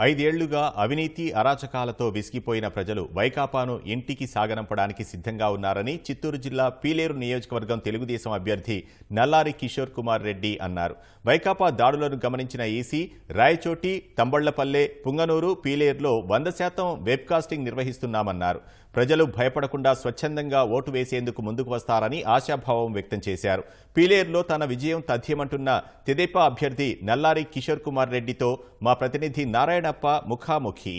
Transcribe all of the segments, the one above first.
ఐదేళ్ళుగా అవినీతి అరాచకాలతో విసిగిపోయిన ప్రజలు వైకాపాను ఇంటికి సాగనంపడానికి సిద్ధంగా ఉన్నారని చిత్తూరు జిల్లా పీలేరు నియోజకవర్గం తెలుగుదేశం అభ్యర్థి నల్లారి కిషోర్ కుమార్ రెడ్డి అన్నారు. వైకాపా దాడులను గమనించిన ఈసీ రాయచోటి తంబళ్ళపల్లె పుంగనూరు పీలేరులో వంద శాతం వెబ్కాస్టింగ్ నిర్వహిస్తున్నామన్నారు. ప్రజలు భయపడకుండా స్వచ్ఛందంగా ఓటు వేసేందుకు ముందుకు వస్తారని ఆశాభావం వ్యక్తం చేశారు. పీలేరులో తన విజయం తథ్యమంటున్న తెదేపా అభ్యర్థి నల్లారి కిషోర్ కుమార్ రెడ్డితో మా ప్రతినిధి నారాయణ నారాయణప్ప ముఖాముఖి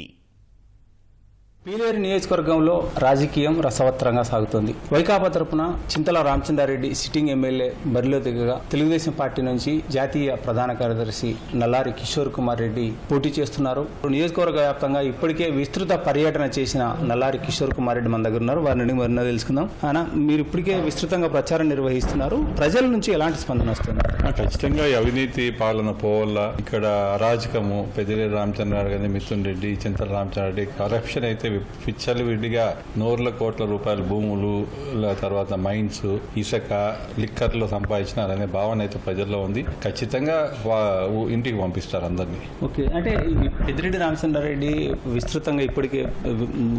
పీలేరు నియోజకవర్గంలో రాజకీయం రసవత్తరంగా సాగుతోంది. వైకాపా తరపున చింతల రామచందారెడ్డి సిట్టింగ్ ఎమ్మెల్యే బరిలో దిగగా తెలుగుదేశం పార్టీ నుంచి జాతీయ ప్రధాన కార్యదర్శి నల్లారి కిషోర్ కుమార్ రెడ్డి పోటీ చేస్తున్నారు. నియోజకవర్గ వ్యాప్తంగా ఇప్పటికే విస్తృత పర్యటన చేసిన నల్లారి కిషోర్ కుమార్ రెడ్డి మన దగ్గర ఉన్నారు. వారిని మరిన్నో తెలుసుకుందాం. ఆయన మీరు ఇప్పటికే విస్తృతంగా ప్రచారం నిర్వహిస్తున్నారు. ప్రజల నుంచి ఎలాంటి స్పందన వస్తుంది? ఖచ్చితంగా అవినీతి పాలన పోవల్ల ఇక్కడ అరాజకము పెద్దిరెడ్డి రామచంద్రారెడ్డి మిథున్ రెడ్డి చింతల రామచంద్రారెడ్డి కరప్షన్ అయితే పిచ్చలు విడిగా నూర్ల కోట్ల రూపాయల భూములు తర్వాత మైన్స్ ఇసుక లిక్కర్లో సంపాదించినారనే భావన అయితే ప్రజల్లో ఉంది. ఖచ్చితంగా ఇంటికి పంపిస్తారు అందరినీ. ఓకే అంటే పెద్దిరెడ్డి రామచంద్రారెడ్డి విస్తృతంగా ఇప్పటికే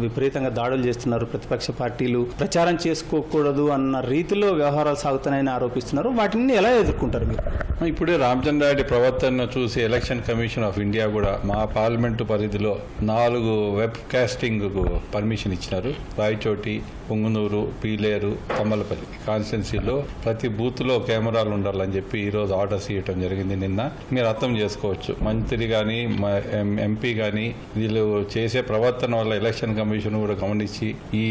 విపరీతంగా దాడులు చేస్తున్నారు. ప్రతిపక్ష పార్టీలు ప్రచారం చేసుకోకూడదు అన్న రీతిలో వ్యవహారాలు సాగుతున్నాయని ఆరోపిస్తున్నారు. వాటిని ఎలా ఎదుర్కొంటారు మీరు? ఇప్పుడే రామచంద్రారెడ్డి ప్రవర్తనను చూసి ఎలక్షన్ కమిషన్ ఆఫ్ ఇండియా కూడా మా పార్లమెంటు పరిధిలో నాలుగు వెబ్ కాస్టింగ్ పర్మిషన్ ఇచ్చినారు. రాయచోటి పొంగునూరు పీలేరు కమ్మలపల్లి కాన్స్టిట్యున్సీలో ప్రతి బూత్లో కెమెరాలు ఉండాలని చెప్పి ఈ రోజు ఆర్డర్స్ ఇవ్వడం జరిగింది నిన్న. మీరు అర్థం చేసుకోవచ్చు. మంత్రి కానీ ఎంపీ కానీ వీళ్ళు చేసే ప్రవర్తన వల్ల ఎలక్షన్ కమిషన్ కూడా గమనించి ఈ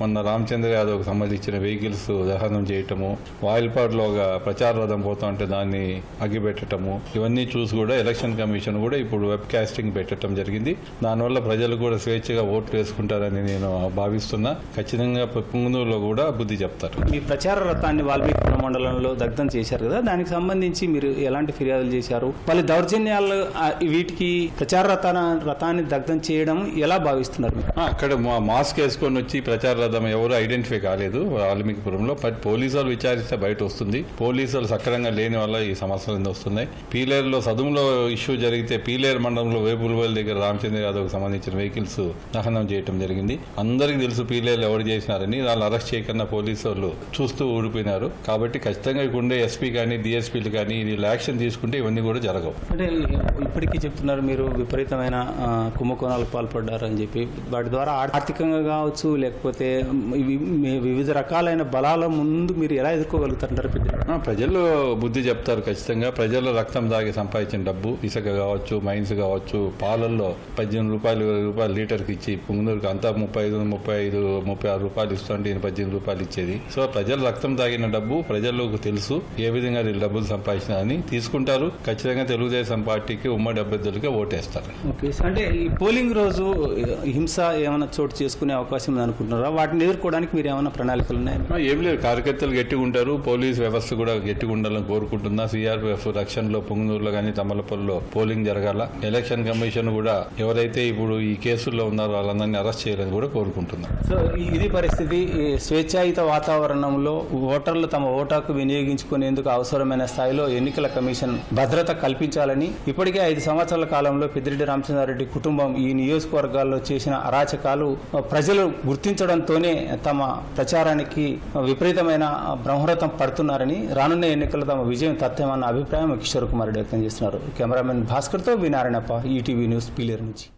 మొన్న రామచంద్ర యాదవ్కు సంబంధించిన వెహికల్స్ దహనం చేయటము వాయిల్పాడులో ఒక ప్రచార రథం పోతా ఉంటే దాన్ని అగ్గిపెట్టటము ఇవన్నీ చూసి కూడా ఎలక్షన్ కమిషన్ కూడా ఇప్పుడు వెబ్ కాస్టింగ్ పెట్టడం జరిగింది. దానివల్ల ప్రజలు కూడా స్వేచ్ఛగా ఓట్లు వేసుకుంటారని నేను భావిస్తున్నా. ఖచ్చితంగా పుంగునూరులో కూడా బుద్ధి చెప్తారు. మీ ప్రచార రథాన్ని వాల్మీకి మండలంలో దగ్ధం చేశారు కదా. దానికి సంబంధించి మీరు ఎలాంటి ఫిర్యాదులు చేశారు? వాళ్ళ దౌర్జన్యాలు వీటికి ప్రచార రథాన రథాన్ని దగ్ధం చేయడం ఎలా భావిస్తున్నారు అక్కడ మాస్క్ వేసుకొని వచ్చి ప్రచార రథం ఎవరు ఐడెంటిఫై కాలేదు. వాల్మీకిపురంలో బట్ పోలీసు వాళ్ళు విచారిస్తే బయట వస్తుంది. పోలీసు వాళ్ళు సక్రమంగా లేని వల్ల ఈ సమస్యలు వస్తున్నాయి. పీలేరులో సదుములో ఇష్యూ జరిగితే పీలేరు మండలంలో వేపులవల్లి దగ్గర రామచంద్ర యాదవ్కి సంబంధించిన వెహికల్స్ దహనం చేయడం జరిగింది. అందరికీ తెలుసు పీలేరు ఎవరు చేసినారని. వాళ్ళు అరెస్ట్ చేయకుండా పోలీసు వాళ్ళు చూస్తూ ఊడిపోయినారు. కాబట్టి ఖచ్చితంగా ఇక్కడ ఉండే ఎస్పీ కానీ డిఎస్పీలు కానీ వీళ్ళు యాక్షన్ తీసుకుంటే ఇవన్నీ కూడా జరగవు. అంటే ఇప్పటికీ చెప్తున్నారు మీరు విపరీతమైన కుంభకోణాలకు పాల్పడ్డారని చెప్పి. వాటి ద్వారా ఆర్థికంగా కావచ్చు లేకపోతే వివిధ రకాలైన బలాల ముందు మీరు ఎలా ఎదుర్కోగలుగుతారంటారు ప్రజలు? బుద్ధి చెప్తారు ఖచ్చితంగా. ప్రజలు రక్తం దాగి సంపాదించిన డబ్బు ఇసుక కావచ్చు మైన్స్ కావచ్చు పాలల్లో పద్దెనిమిది రూపాయలు ఇరవై రూపాయలు లీటర్కి ఇచ్చి పుంగనూరుకి అంతా ముప్పై ఐదు ముప్పై ఐదు ముప్పై ఆరు రూపాయలు ఇస్తుంటే ఈయన పద్దెనిమిది రూపాయలు ఇచ్చేది. సో ప్రజలు రక్తం తాగిన డబ్బు ప్రజలకు తెలుసు ఏ విధంగా వీళ్ళు డబ్బులు సంపాదించినారని తీసుకుంటారు. ఖచ్చితంగా తెలుగుదేశం పార్టీకి ఉమ్మడి అభ్యర్థులుగా ఓటేస్తారు. అంటే ఈ పోలింగ్ రోజు హింస ఏమైనా చోటు చేసుకునే అవకాశం ఉంది అనుకుంటున్నారా? వాటిని ఎదుర్కోవడానికి మీరు ఏమైనా ప్రణాళికలు ఉన్నాయా? ఏం లేదు. కార్యకర్తలు గట్టిగా ఉంటారు. పోలీస్ వ్యవస్థ కూడా గట్టిగా ఉండాలని కోరుకుంటున్నా సిఆర్పిఎఫ్ రక్షణలో పొంగునూరులో కానీ తమ్మలపల్లిలో పోలింగ్ జరగాల? ఎలక్షన్ కమిషన్ కూడా ఎవరైతే ఇప్పుడు ఈ కేసుల్లో ఉన్నారో వాళ్ళందరినీ అరెస్ట్ చేయాలని కూడా కోరుకుంటున్నాం. సో ఈ- ఇది పరిస్థితి ఈ స్వేచ్ఛాయుత వాతావరణంలో ఓటర్లు తమ ఓటాకు వినియోగించుకునేందుకు అవసరమైన స్థాయిలో ఎన్నికల కమిషన్ భద్రత కల్పించాలని ఇప్పటికే ఐదు సంవత్సరాల కాలంలో పెద్దిరెడ్డి రామచంద్రారెడ్డి కుటుంబం ఈ నియోజకవర్గాల్లో చేసిన అరాచకాలు ప్రజలు గుర్తించడంతోనే తమ ప్రచారానికి విపరీతమైన బ్రహ్మరథం పడుతున్నారని రానున్న ఎన్నికల్లో తమ విజయం తథ్యమన్న అభిప్రాయం కిషోర్ కుమార్ రెడ్డి వ్యక్తం చేస్తున్నారు. Cameraman భాస్కర్తో V Narayanappa ETV news Pileru నుంచి.